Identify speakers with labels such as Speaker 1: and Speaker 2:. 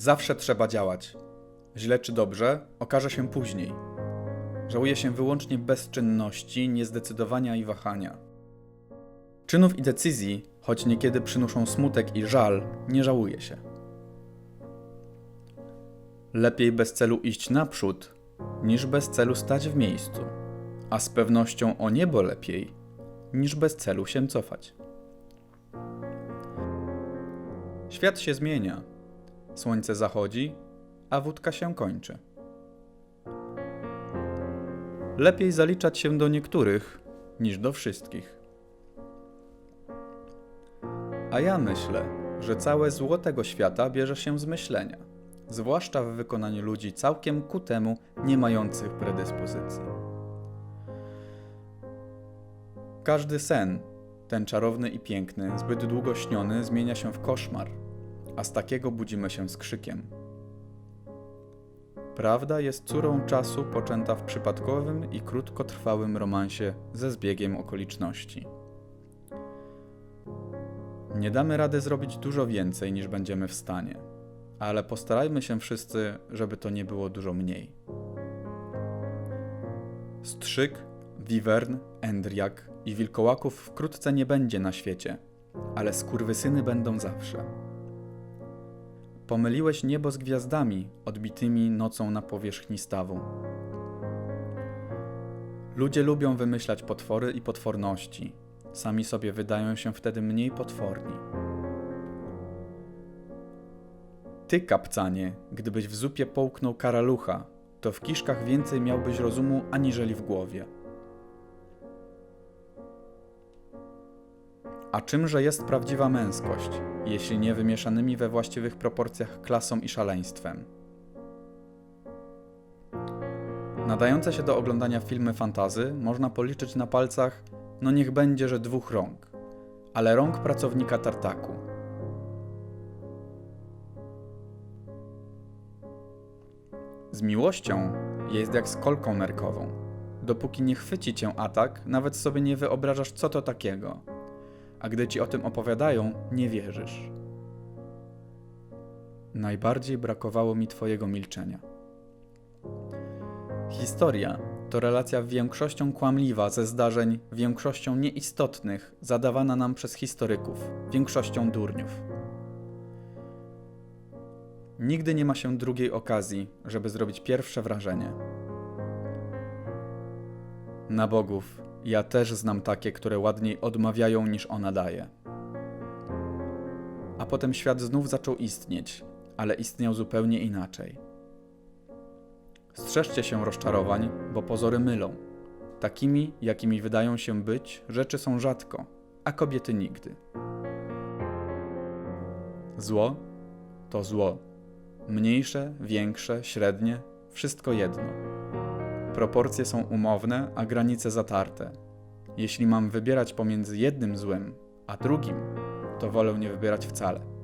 Speaker 1: Zawsze trzeba działać. Źle czy dobrze, okaże się później. Żałuje się wyłącznie bezczynności, niezdecydowania i wahania. Czynów i decyzji, choć niekiedy przynoszą smutek i żal, nie żałuje się. Lepiej bez celu iść naprzód, niż bez celu stać w miejscu, a z pewnością o niebo lepiej, niż bez celu się cofać. Świat się zmienia. Słońce zachodzi, a wódka się kończy. Lepiej zaliczać się do niektórych niż do wszystkich. A ja myślę, że całe zło tego świata bierze się z myślenia, zwłaszcza w wykonaniu ludzi całkiem ku temu nie mających predyspozycji. Każdy sen, ten czarowny i piękny, zbyt długo śniony, zmienia się w koszmar, a z takiego budzimy się z krzykiem. Prawda jest córą czasu poczęta w przypadkowym i krótkotrwałym romansie ze zbiegiem okoliczności. Nie damy rady zrobić dużo więcej niż będziemy w stanie, ale postarajmy się wszyscy, żeby to nie było dużo mniej. Strzyk, wiwern, endriak i wilkołaków wkrótce nie będzie na świecie, ale skurwysyny będą zawsze. Pomyliłeś niebo z gwiazdami odbitymi nocą na powierzchni stawu. Ludzie lubią wymyślać potwory i potworności. Sami sobie wydają się wtedy mniej potworni. Ty, kapcanie, gdybyś w zupie połknął karalucha, to w kiszkach więcej miałbyś rozumu aniżeli w głowie. A czymże jest prawdziwa męskość, jeśli nie wymieszanymi we właściwych proporcjach klasą i szaleństwem? Nadające się do oglądania filmy fantazy można policzyć na palcach, no niech będzie, że dwóch rąk, ale rąk pracownika tartaku. Z miłością jest jak z kolką nerkową. Dopóki nie chwyci cię atak, nawet sobie nie wyobrażasz, co to takiego a gdy ci o tym opowiadają, nie wierzysz. Najbardziej brakowało mi Twojego milczenia. Historia to relacja większością kłamliwa ze zdarzeń większością nieistotnych, zadawana nam przez historyków, większością durniów. Nigdy nie ma się drugiej okazji, żeby zrobić pierwsze wrażenie. Na bogów, ja też znam takie, które ładniej odmawiają niż ona daje. A potem świat znów zaczął istnieć, ale istniał zupełnie inaczej. Strzeżcie się rozczarowań, bo pozory mylą. Takimi, jakimi wydają się być, rzeczy są rzadko, a kobiety nigdy. Zło to zło. Mniejsze, większe, średnie, wszystko jedno. Proporcje są umowne, a granice zatarte. Jeśli mam wybierać pomiędzy jednym złem a drugim, to wolę nie wybierać wcale.